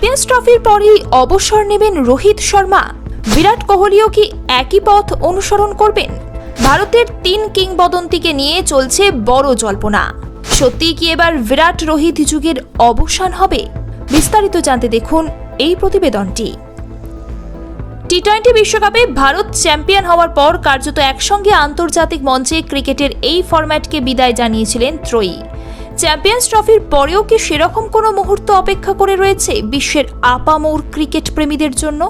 Champions ট্রফির পরেই অবসর নেবেন রোহিত শর্মা। বিরাট কোহলিও কি একই পথ অনুসরণ করবেন? ভারতের তিন কিংবদন্তিকে নিয়ে চলছে বড় জল্পনা। সত্যিই কি এবার বিরাট রোহিত যুগের অবসান হবে? বিস্তারিত জানতে দেখুন এই প্রতিবেদনটি। টি টোয়েন্টি বিশ্বকাপে ভারত চ্যাম্পিয়ন হওয়ার পর কার্যত একসঙ্গে আন্তর্জাতিক মঞ্চে ক্রিকেটের এই ফরম্যাটকে বিদায় জানিয়েছিলেন ত্রয়ী। চ্যাম্পিয়ন্স ট্রফির পরেও কি সেরকম কোনো মুহূর্ত অপেক্ষা করে রয়েছে বিশ্বের আপামোর ক্রিকেট প্রেমীদের জন্য?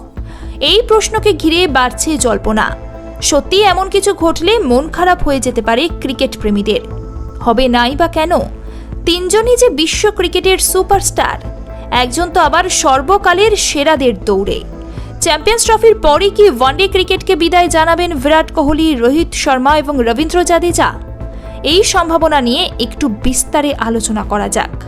এই প্রশ্নকে ঘিরে বাড়ছে জল্পনা। সত্যি এমন কিছু ঘটলে মন খারাপ হয়ে যেতে পারে ক্রিকেট প্রেমীদের। হবে নাই বা কেন? তিনজনই যে বিশ্ব ক্রিকেটের সুপারস্টার, একজন তো আবার সর্বকালের সেরাদের দৌড়ে। চ্যাম্পিয়ন্স ট্রফির পরই কি ওয়ানডে ক্রিকেটকে বিদায় জানাবেন বিরাট কোহলি, রোহিত শর্মা এবং রবীন্দ্র জাদেজা? এই সম্ভাবনা নিয়ে একটু বিস্তারে আলোচনা করা যাক।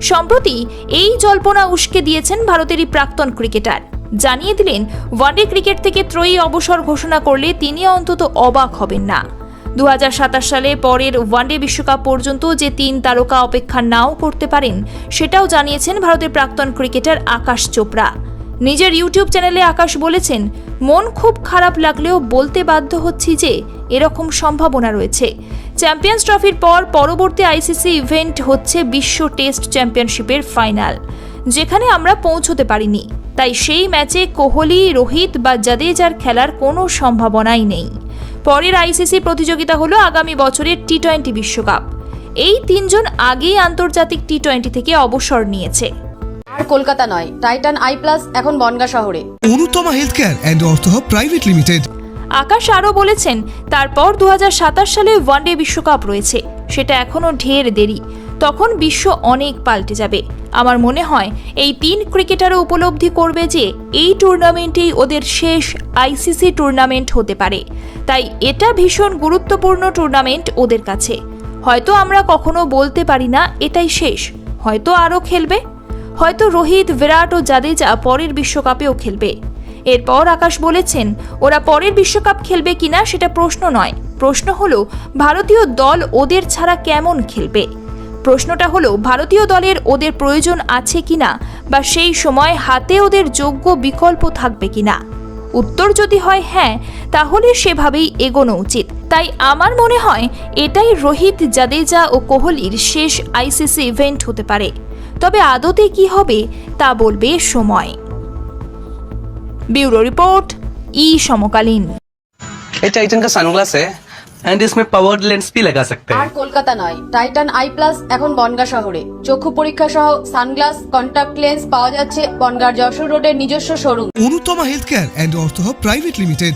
সম্প্রতি এই জল্পনা উস্কে দিয়েছেন ভারতেরই প্রাক্তন ক্রিকেটার। জানিয়ে দিলেন, ওয়ানডে ক্রিকেট থেকে ত্রয়ী অবসর ঘোষণা করলে তিনি অন্তত অবাক হবেন না। দু হাজার সাতাশ সালে পরের ওয়ানডে বিশ্বকাপ পর্যন্ত যে তিন তারকা অপেক্ষা নাও করতে পারেন, সেটাও জানিয়েছেন ভারতের প্রাক্তন ক্রিকেটার আকাশ চোপড়া। নিজের ইউটিউব চ্যানেলে আকাশ বলেছেন, মন খুব খারাপ লাগলেও বলতে বাধ্য হচ্ছি যে এরকম সম্ভাবনা রয়েছে। চ্যাম্পিয়ন্স ট্রফির পর পরবর্তী আইসিসি ইভেন্ট হচ্ছে বিশ্ব টেস্ট চ্যাম্পিয়নশিপের ফাইনাল যেখানে আমরা পৌঁছতে পারিনি। তাই সেই ম্যাচে কোহলি রোহিত বা জাদেজার খেলার কোনো সম্ভাবনাই নেই। পরের আইসিসি প্রতিযোগিতা হলো আগামী বছরের টি টোয়েন্টি বিশ্বকাপ। এই তিনজন আগেই আন্তর্জাতিক টি টোয়েন্টি থেকে অবসর নিয়েছে। আর কলকাতা নয় টাইটান আই প্লাস এখন বনগা শহরে। Anutama health care and Artha private limited. Akash আরও বলেছেন, তারপর দু হাজার সাতাশ সালে ওয়ানডে বিশ্বকাপ রয়েছে। সেটা এখনও ঢের দেরি। তখন বিশ্ব অনেক পাল্টে যাবে। আমার মনে হয়, এই তিন ক্রিকেটারও উপলব্ধি করবে যে, এই টুর্নামেন্টেই ওদের শেষ আইসিসি টুর্নামেন্ট হতে পারে। তাই এটা ভীষণ গুরুত্বপূর্ণ টুর্নামেন্ট ওদের কাছে। হয়তো আমরা কখনো বলতে পারি না, এটাই শেষ। হয়তো আরও খেলবে। হয়তো রোহিত, বিরাট ও জাদেজা পরের বিশ্বকাপেও খেলবে। এরপর আকাশ বলেছেন, ওরা পরের বিশ্বকাপ খেলবে কিনা সেটা প্রশ্ন নয়। প্রশ্ন হলো, ভারতীয় দল ওদের ছাড়া কেমন খেলবে? প্রশ্নটা হলো, ভারতীয় দলের ওদের প্রয়োজন আছে কিনা বা সেই সময় হাতে ওদের যোগ্য বিকল্প থাকবে কিনা? উত্তর যদি হয় হ্যাঁ তাহলে সেভাবেই এগোনো উচিত। তাই আমার মনে হয়, এটাই রোহিত, জাদেজা ও কোহলির শেষ আইসিসি ইভেন্ট হতে পারে। তবে আদতে কি হবে, তা বলবে সময়। ब्यूरो रिपोर्ट ई समकालीन ये टाइटन का सनग्लास है एंड इसमें पावर्ड लेंस भी लगा सकते আর हैं কলকাতা নয় টাইটান আই প্লাস এখন বনগা শহরে চক্ষু পরীক্ষা সহ সানগ্লাস কন্টাক্ট লেন্স পাওয়া যাচ্ছে বনগার যশোর রোডের নিজস্ব showroom Anutama health care and Artha private limited